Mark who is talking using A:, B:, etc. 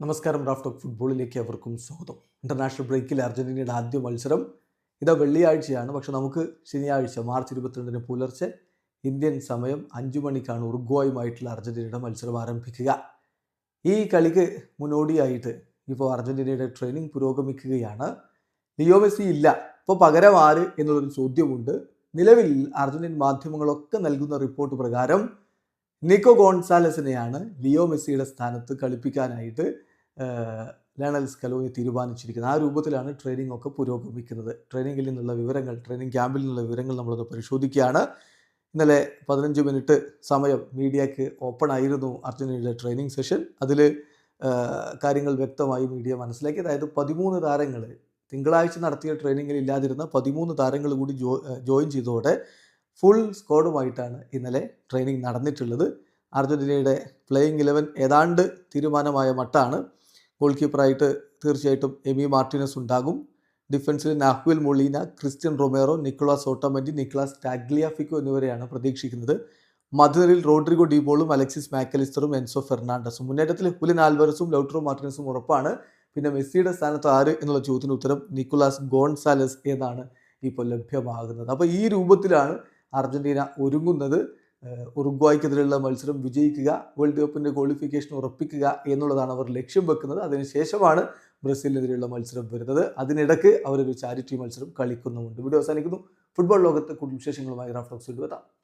A: നമസ്കാരം raft of ഫുട്ബോളിലേക്ക് അവർക്കും സ്വാഗതം. ഇന്റർനാഷണൽ ബ്രേക്കിൽ അർജന്റീനയുടെ ആദ്യ മത്സരം ഇതാ വെള്ളിയാഴ്ചയാണ്. പക്ഷെ നമുക്ക് ശനിയാഴ്ച മാർച്ച് ഇരുപത്തിരണ്ടിന് പുലർച്ചെ ഇന്ത്യൻ സമയം അഞ്ചു മണിക്കാണ് ഉറുഗ്വായുമായിട്ടുള്ള അർജന്റീനയുടെ മത്സരം ആരംഭിക്കുക. ഈ കളിക്ക് മുന്നോടിയായിട്ട് ഇപ്പോൾ അർജന്റീനയുടെ ട്രെയിനിങ് പുരോഗമിക്കുകയാണ്. ലിയോ മെസ്സി ഇല്ല. ഇപ്പോൾ പകരം ആര് എന്നുള്ളൊരു ചോദ്യമുണ്ട്. നിലവിൽ അർജന്റീൻ മാധ്യമങ്ങളൊക്കെ നൽകുന്ന റിപ്പോർട്ട് പ്രകാരം നിക്കോ ഗോൺസാലസിനെയാണ് ലിയോ മെസ്സിയുടെ സ്ഥാനത്ത് കളിപ്പിക്കാനായിട്ട് ലയണൽ സ്കലോനി തീരുമാനിച്ചിരിക്കുന്നത്. ആ രൂപത്തിലാണ് ട്രെയിനിങ് ഒക്കെ പുരോഗമിക്കുന്നത്. ട്രെയിനിങ്ങിൽ നിന്നുള്ള വിവരങ്ങൾ ട്രെയിനിങ് ക്യാമ്പിൽ നിന്നുള്ള വിവരങ്ങൾ നമ്മളൊന്ന് പരിശോധിക്കുകയാണ്. ഇന്നലെ പതിനഞ്ച് മിനിറ്റ് സമയം മീഡിയയ്ക്ക് ഓപ്പൺ ആയിരുന്നു അർജന്റീനയുടെ ട്രെയിനിങ് സെഷൻ അതിൽ കാര്യങ്ങൾ വ്യക്തമായി മീഡിയ മനസ്സിലാക്കി. അതായത് പതിമൂന്ന് താരങ്ങൾ തിങ്കളാഴ്ച നടത്തിയ ട്രെയിനിങ്ങിൽ ഇല്ലാതിരുന്ന പതിമൂന്ന് താരങ്ങൾ കൂടി ജോ ജോയിൻ ചെയ്തതോടെ ഫുൾ സ്ക്വാഡുമായിട്ടാണ് ഇന്നലെ ട്രെയിനിങ് നടന്നിട്ടുള്ളത്. അർജന്റീനയുടെ പ്ലേയിങ് ഇലവൻ ഏതാണ്ട് തീരുമാനമായ മട്ടാണ്. ഗോൾ കീപ്പറായിട്ട് തീർച്ചയായിട്ടും എമി മാർട്ടിനസ് ഉണ്ടാകും. ഡിഫൻസിൽ Nahuel Molina Cristian Romero Nicolas Otamendi Nicolas Tagliafico എന്നിവരെയാണ് പ്രതീക്ഷിക്കുന്നത്. മധുരയിൽ റോഡ്രിഗോ ഡിബോളും അലക്സിസ് മാക്കലിസ്റ്ററും എൻസോ ഫെർണാണ്ടസും. മുന്നേറ്റത്തിൽ ഹുലിൻ ആൽവറസും ലൗട്രോ മാർട്ടിനസും ഉറപ്പാണ്. പിന്നെ മെസ്സിയുടെ സ്ഥാനത്ത് ആര് എന്നുള്ള ചോദ്യത്തിന് ഉത്തരം നിക്കുലാസ് ഗോൺസാലസ് എന്നാണ് ഇപ്പോൾ ലഭ്യമാകുന്നത്. അപ്പോൾ ഈ രൂപത്തിലാണ് അർജന്റീന ഒരുങ്ങുന്നത്. ഉറുഗ്വായ്ക്കെതിരെയുള്ള മത്സരം വിജയിക്കുക വേൾഡ് കപ്പിന്റെ ക്വാളിഫിക്കേഷൻ ഉറപ്പിക്കുക എന്നുള്ളതാണ് അവർ ലക്ഷ്യം വെക്കുന്നത്. അതിനുശേഷമാണ് ബ്രസീലിനെതിരെയുള്ള മത്സരം വരുന്നത്. അതിനിടയ്ക്ക് അവരൊരു ചാരിറ്റി മത്സരം കളിക്കുന്നുമുണ്ട്. വീഡിയോ അവസാനിക്കുന്നു. ഫുട്ബോൾ ലോകത്തെ കൂടുതൽ വിശേഷങ്ങളുമായി റാഫ്റ്റോക്സ് എത്താം.